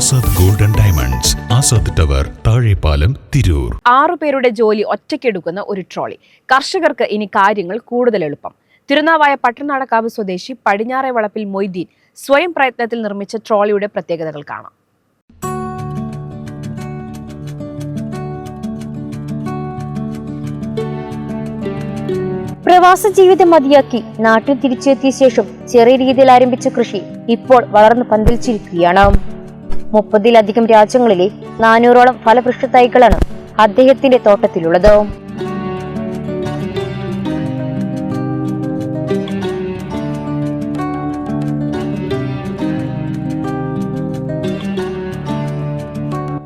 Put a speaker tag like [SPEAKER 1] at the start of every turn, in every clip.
[SPEAKER 1] Azad golden diamonds Azad tower Thazhepalam Tirur.
[SPEAKER 2] ആറുപേരുടെ ജോലി ഒറ്റയ്ക്കെടുക്കുന്ന ഒരു ട്രോളി. കർഷകർക്ക് ഇനി കാര്യങ്ങൾ കൂടുതൽ എളുപ്പം. തിരുനാവായ പട്ടണാടക്കാവ് സ്വദേശി പടിഞ്ഞാറെ വളപ്പിൽ മൊയ്തീൻ സ്വയം പ്രയത്നത്തിൽ നിർമ്മിച്ച ട്രോളിയുടെ പ്രത്യേകതകൾ കാണാം.
[SPEAKER 3] പ്രവാസ ജീവിതം മതിയാക്കി നാട്ടിൽ തിരിച്ചെത്തിയ ശേഷം ചെറിയ രീതിയിൽ ആരംഭിച്ച കൃഷി ഇപ്പോൾ വളർന്നു പന്തലിച്ചിരിക്കുകയാണ് മുപ്പതിലധികം രാജ്യങ്ങളിലെ നാനൂറോളം ഫലവൃക്ഷ തൈകളാണ് അദ്ദേഹത്തിന്റെ തോട്ടത്തിലുള്ളത്.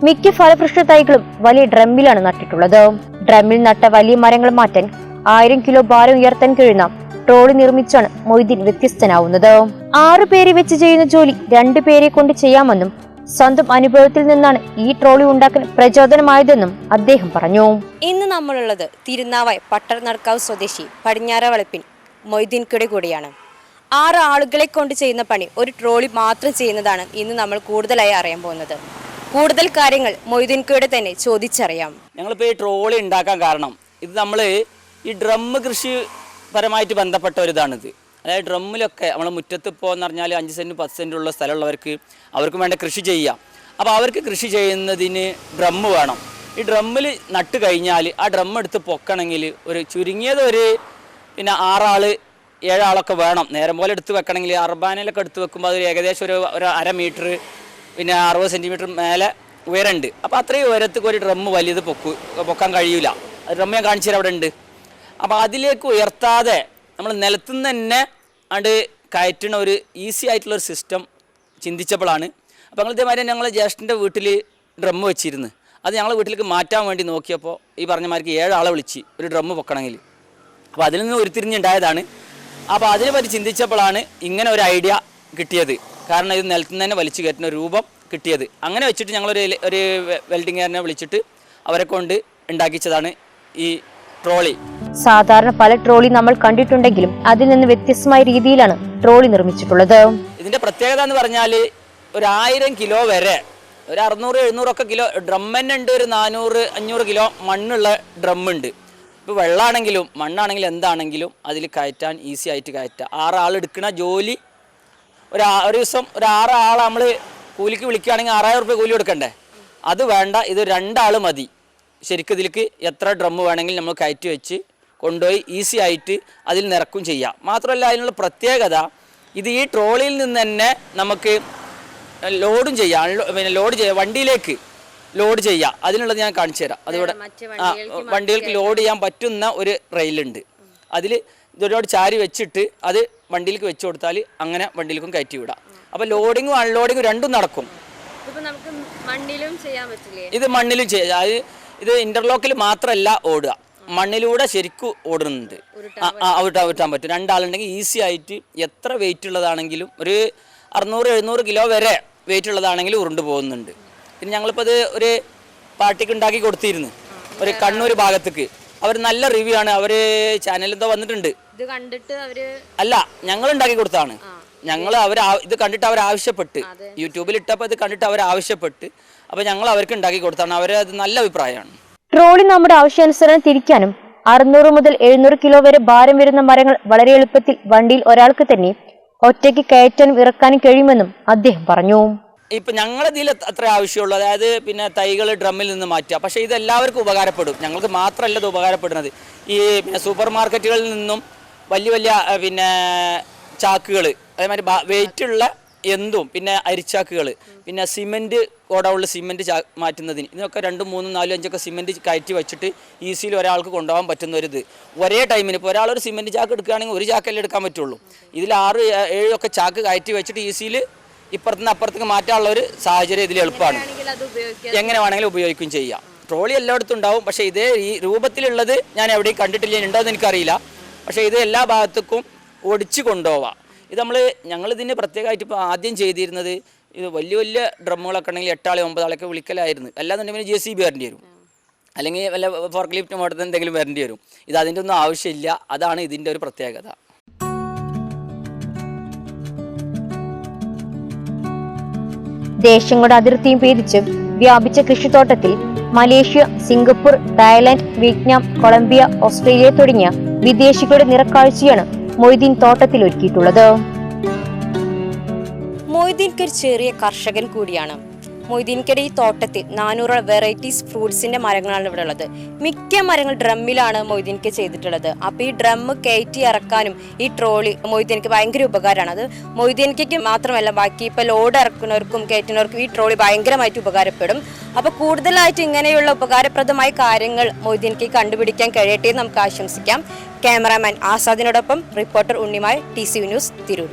[SPEAKER 3] മിക്ക ഫലവൃക്ഷ തൈകളും വലിയ ഡ്രമ്മിലാണ് നട്ടിട്ടുള്ളത്. ഡ്രമ്മിൽ നട്ട വലിയ മരങ്ങൾ മാറ്റാൻ ആയിരം കിലോ ഭാരം ഉയർത്താൻ കഴിയുന്ന ട്രോളി നിർമ്മിച്ചാണ് മൊയ്തീൻ വ്യത്യസ്തനാവുന്നത്. ആറു പേരെ വെച്ച് ചെയ്യുന്ന ജോലി രണ്ടു പേരെ കൊണ്ട് ചെയ്യാമെന്നും സ്വന്തം അനുഭവത്തിൽ നിന്നാണ് ഈ ട്രോളി ഉണ്ടാക്കാൻ പ്രചോദനമായതെന്നും അദ്ദേഹം പറഞ്ഞു.
[SPEAKER 4] ഇന്ന് നമ്മളുള്ളത് തിരുനാവായ് പട്ടർനടക്കാവ് സ്വദേശി പടിഞ്ഞാറ വളപ്പിൻ മൊയ്തീൻകുടെ കൂടിയാണ്. ആറ് ആളുകളെ കൊണ്ട് ചെയ്യുന്ന പണി ഒരു ട്രോളി മാത്രം ചെയ്യുന്നതാണ് ഇന്ന് നമ്മൾ കൂടുതലായി അറിയാൻ പോകുന്നത്. കൂടുതൽ കാര്യങ്ങൾ മൊയ്തീൻകുടെ തന്നെ ചോദിച്ചറിയാം.
[SPEAKER 5] ഞങ്ങളിപ്പോൾ ഈ ട്രോളി ഉണ്ടാക്കാൻ കാരണം ഇത് നമ്മൾ ഈ ഡ്രം കൃഷി പരമായിട്ട് ബന്ധപ്പെട്ട ഒരു ഇതാണിത് അതായത് ഡ്രമ്മിലൊക്കെ നമ്മൾ മുറ്റത്ത് എന്ന് പറഞ്ഞാൽ അഞ്ച് സെന്റ് പത്ത് സെന്റ് ഉള്ള സ്ഥലമുള്ളവർക്ക് അവർക്കും വേണ്ട കൃഷി ചെയ്യാം. അപ്പോൾ അവർക്ക് കൃഷി ചെയ്യുന്നതിന് ഡ്രമ്മ് വേണം. ഈ ഡ്രമ്മിൽ നട്ട് കഴിഞ്ഞാൽ ആ ഡ്രം എടുത്ത് പൊക്കണമെങ്കിൽ ഒരു ചുരുങ്ങിയത് ഒരു പിന്നെ ആറാൾ ഏഴാളൊക്കെ വേണം. നേരം പോലെ എടുത്ത് വെക്കണമെങ്കിൽ അർബാനയിലൊക്കെ എടുത്ത് വെക്കുമ്പോൾ അതൊരു ഏകദേശം ഒരു ഒരു അര മീറ്റർ പിന്നെ അറുപത് സെന്റിമീറ്റർ മേലെ ഉയരമുണ്ട് അപ്പോൾ അത്രയും ഉയരത്തേക്ക് ഒരു ഡ്രമ്മ് വലിയത് പൊക്കു പൊക്കാൻ കഴിയൂല. ഡ്രമ്മ് ഞാൻ കാണിച്ചു തരാം അവിടെ ഉണ്ട് അപ്പോൾ അതിലേക്ക് ഉയർത്താതെ നമ്മൾ നിലത്തുനിന്ന് തന്നെ അണ്ട് കയറ്റണ ഒരു ഈസി ആയിട്ടുള്ള ഒരു സിസ്റ്റം ചിന്തിച്ചപ്പോഴാണ് അപ്പോൾ ഞങ്ങൾ ഇതേമാതിരി ഞങ്ങൾ ജ്യേഷ്ഠന്റെ വീട്ടിൽ ഡ്രമ്മ് വെച്ചിരുന്നു. അത് ഞങ്ങൾ വീട്ടിലേക്ക് മാറ്റാൻ വേണ്ടി നോക്കിയപ്പോൾ ഈ പറഞ്ഞമാർക്ക് ഏഴാളെ വിളിച്ച് ഒരു ഡ്രമ്മ് പൊക്കണമെങ്കിൽ അപ്പോൾ അതിൽ നിന്ന് ഉരുത്തിരിഞ്ഞുണ്ടായതാണ്. അപ്പോൾ അതിനെ പറ്റി ചിന്തിച്ചപ്പോഴാണ് ഇങ്ങനെ ഒരു ഐഡിയ കിട്ടിയത്. കാരണം ഇത് നിലത്തുനിന്ന് തന്നെ വലിച്ചു കയറ്റുന്ന രൂപം കിട്ടിയത്. അങ്ങനെ വെച്ചിട്ട് ഞങ്ങളൊരു ഒരു വെൽഡിങ്ങുകാരനെ വിളിച്ചിട്ട് അവരെ കൊണ്ട് ഉണ്ടാക്കിച്ചതാണ് ഈ ട്രോളി
[SPEAKER 3] സാധാരണ പല ട്രോളി നമ്മൾ കണ്ടിട്ടുണ്ടെങ്കിലും അതിൽ നിന്ന് വ്യത്യസ്തമായ രീതിയിലാണ് ട്രോളി നിർമ്മിച്ചിട്ടുള്ളത്.
[SPEAKER 5] ഇതിന്റെ പ്രത്യേകത എന്ന് പറഞ്ഞാൽ ഒരു ആയിരം കിലോ വരെ ഒരു അറുന്നൂറ് എഴുന്നൂറൊക്കെ കിലോ ഡ്രം ഉണ്ട് ഒരു നാനൂറ് അഞ്ഞൂറ് കിലോ മണ്ണുള്ള ഡ്രമ്മുണ്ട്. ഇപ്പോൾ വെള്ളമാണെങ്കിലും മണ്ണാണെങ്കിലും എന്താണെങ്കിലും അതിൽ കയറ്റാൻ ഈസി ആയിട്ട് കയറ്റാം. ആറാൾ എടുക്കുന്ന ജോലി ഒരു ഒരു ദിവസം ഒരു ആറ് ആൾ നമ്മൾ കൂലിക്ക് വിളിക്കുകയാണെങ്കിൽ ആറായിരം റുപ്യ കൂലി കൊടുക്കണ്ടേ? അത് വേണ്ട ഇത് രണ്ടാൾ മതി. ശരിക്കും ഇതിലേക്ക് എത്ര ഡ്രം വേണമെങ്കിലും നമ്മൾ കയറ്റി വെച്ച് കൊണ്ടുപോയി ഈസി ആയിട്ട് അതിൽ നിറക്കും ചെയ്യാം. മാത്രമല്ല അതിനുള്ള പ്രത്യേകത ഇത് ഈ ട്രോളിയിൽ നിന്ന് തന്നെ നമുക്ക് ലോഡും ചെയ്യാം. പിന്നെ ലോഡ് ചെയ്യാം. വണ്ടിയിലേക്ക് ലോഡ് ചെയ്യാം. അതിനുള്ളത് ഞാൻ കാണിച്ചു തരാം. അതിവിടെ ആ വണ്ടികൾക്ക് ലോഡ് ചെയ്യാൻ പറ്റുന്ന ഒരു റെയിലുണ്ട്. അതിൽ ഇതൊരുപാട് ചാരി വെച്ചിട്ട് അത് വണ്ടിയിലേക്ക് വെച്ച് കൊടുത്താൽ അങ്ങനെ വണ്ടിയിലേക്കും കയറ്റി വിടാം. അപ്പോൾ ലോഡിങ്ങും അൺലോഡിങ്ങും രണ്ടും നടക്കും. ഇത് മണ്ണിലും ചെയ്യാം. അത് ഇത് ഇന്റർലോക്കിൽ മാത്രമല്ല ഓടുക. മണ്ണിലൂടെ ശരിക്കും ഓടുന്നുണ്ട്. ഔട്ട് ഔട്ടാൻ വിട്ടാൻ പറ്റും. രണ്ടാളുണ്ടെങ്കിൽ ഈസി ആയിട്ട് എത്ര വെയിറ്റ് ഉള്ളതാണെങ്കിലും ഒരു അറുന്നൂറ് എഴുന്നൂറ് കിലോ വരെ വെയിറ്റ് ഉള്ളതാണെങ്കിലും ഉരുണ്ട് പോകുന്നുണ്ട്. പിന്നെ ഞങ്ങളിപ്പോൾ അത് ഒരു പാർട്ടിക്ക് ഉണ്ടാക്കി കൊടുത്തിരുന്നു. ഒരു കണ്ണൂർ ഭാഗത്തേക്ക്. അവർ നല്ല റിവ്യൂ ആണ്. അവർ ചാനലിൽ എന്തോ വന്നിട്ടുണ്ട്.
[SPEAKER 4] ഇത് കണ്ടിട്ട് അവർ
[SPEAKER 5] അല്ല ഞങ്ങൾ ഉണ്ടാക്കി കൊടുത്താണ്. ഞങ്ങൾ അവർ ഇത് കണ്ടിട്ട് അവർ ആവശ്യപ്പെട്ട്. യൂട്യൂബിൽ ഇട്ടപ്പോൾ ഇത് കണ്ടിട്ട് അവർ ആവശ്യപ്പെട്ട്. അപ്പോൾ ഞങ്ങൾ അവർക്ക് ഉണ്ടാക്കി കൊടുത്താണ്. അവർ അത് നല്ല അഭിപ്രായമാണ്.
[SPEAKER 3] ട്രോളി നമ്മുടെ ആവശ്യാനുസരണം തിരിക്കാനും അറുന്നൂറ് മുതൽ എഴുന്നൂറ് കിലോ വരെ ഭാരം വരുന്ന മരങ്ങൾ വളരെ എളുപ്പത്തിൽ വണ്ടിയിൽ ഒരാൾക്ക് തന്നെ ഒറ്റയ്ക്ക് കയറ്റാനും ഇറക്കാനും കഴിയുമെന്നും അദ്ദേഹം പറഞ്ഞു.
[SPEAKER 5] ഇപ്പം ഞങ്ങളിതിൽ അത്ര ആവശ്യമുള്ളൂ. അതായത് പിന്നെ തൈകൾ ഡ്രമ്മിൽ നിന്ന് മാറ്റുക. പക്ഷെ ഇത് എല്ലാവർക്കും ഉപകാരപ്പെടും. ഞങ്ങൾക്ക് മാത്രമല്ല ഇത് ഉപകാരപ്പെടുന്നത്. ഈ പിന്നെ സൂപ്പർ മാർക്കറ്റുകളിൽ നിന്നും വലിയ വലിയ പിന്നെ ചാക്കുകൾ അതേമാതിരി വെയിറ്റുള്ള എന്തും. പിന്നെ അരിച്ചാക്കുകൾ പിന്നെ സിമെന്റ് ഓടാവുള്ള സിമെന്റ് ചാ മാറ്റുന്നതിന്. ഇതിനൊക്കെ രണ്ടും മൂന്നും നാലും അഞ്ചൊക്കെ സിമെന്റ് കയറ്റി വെച്ചിട്ട് ഈസിയിൽ ഒരാൾക്ക് കൊണ്ടുപോകാൻ പറ്റുന്ന ഒരു ഇത് ഒരേ ടൈമിന് ഇപ്പോൾ ഒരാൾ ഒരു സിമെന്റ് ചാക്ക് എടുക്കുകയാണെങ്കിൽ ഒരു ചാക്കല്ലേ എടുക്കാൻ പറ്റുള്ളൂ. ഇതിൽ ആറ് ഏഴൊക്കെ ചാക്ക് കയറ്റി വെച്ചിട്ട് ഈസിയിൽ ഇപ്പുറത്തുനിന്ന് അപ്പുറത്തേക്ക് മാറ്റാനുള്ള ഒരു സാഹചര്യം ഇതിൽ എളുപ്പമാണ്. എങ്ങനെ വേണമെങ്കിലും ഉപയോഗിക്കുകയും ചെയ്യാം. ട്രോളി എല്ലായിടത്തും ഉണ്ടാവും. പക്ഷേ ഇതേ ഈ രൂപത്തിലുള്ളത് ഞാൻ എവിടെയും കണ്ടിട്ടില്ല ഉണ്ടോ എന്ന് എനിക്കറിയില്ല. പക്ഷേ ഇത് എല്ലാ ഭാഗത്തേക്കും ഒടിച്ച് കൊണ്ടുപോവാം. ഇത് നമ്മൾ ഞങ്ങൾ ഇതിന് പ്രത്യേകമായിട്ട് ഇപ്പോൾ ആദ്യം ചെയ്തിരുന്നത് ഇത് വലിയ വലിയ ഡ്രമ്മുകളൊക്കെ ഉണ്ടെങ്കിൽ എട്ടാളെ ഒമ്പതാളൊക്കെ വിളിക്കലായിരുന്നു. അല്ലാന്നുണ്ടെങ്കിൽ ജെ സി ബി വരേണ്ടി വരും. അല്ലെങ്കിൽ വല്ല ഫോർക്ക് ലിഫ്റ്റ് മോഡൽ എന്തെങ്കിലും വരേണ്ടി വരും. ഇത് അതിന്റെ ഒന്നും ആവശ്യമില്ല. അതാണ് ഇതിന്റെ ഒരു പ്രത്യേകത.
[SPEAKER 3] ദേശങ്ങളുടെ അതിർത്തിയും ഭേദിച്ചും വ്യാപിച്ച കൃഷിത്തോട്ടത്തിൽ Malaysia Singapore Thailand Vietnam Colombia Australia തുടങ്ങിയ വിദേശികളുടെ നിറക്കാഴ്ചയാണ് മൊയ്തീൻ തോട്ടത്തിൽ ഒരുക്കിയിട്ടുള്ളത്
[SPEAKER 4] മൊയ്തീൻ ചെറിയ കർഷകൻ കൂടിയാണ്. മൊയ്തീൻക്കയുടെ ഈ തോട്ടത്തിൽ നാനൂറ് വെറൈറ്റീസ് ഫ്രൂട്ട്സിന്റെ മരങ്ങളാണ് ഇവിടെ ഉള്ളത്. മിക്ക മരങ്ങൾ ഡ്രമ്മിലാണ് മൊയ്തീൻക്ക് ചെയ്തിട്ടുള്ളത്. അപ്പൊ ഈ ഡ്രം കയറ്റി ഇറക്കാനും ഈ ട്രോളി മൊയ്തീൻക്ക് ഭയങ്കര ഉപകാരമാണ്. അത് മൊയ്തീൻക്ക് മാത്രമല്ല ബാക്കി ഇപ്പൊ ലോഡ് ഇറക്കുന്നവർക്കും കയറ്റുന്നവർക്കും ഈ ട്രോളി ഭയങ്കരമായിട്ട് ഉപകാരപ്പെടും. അപ്പൊ കൂടുതലായിട്ട് ഇങ്ങനെയുള്ള ഉപകാരപ്രദമായ കാര്യങ്ങൾ മൊയ്തീൻക്ക് കണ്ടുപിടിക്കാൻ കഴിയട്ടെ എന്ന് നമുക്ക് ആശംസിക്കാം. Cameraman ആസാദിനോടൊപ്പം reporter Unnimaya T C news Tirur.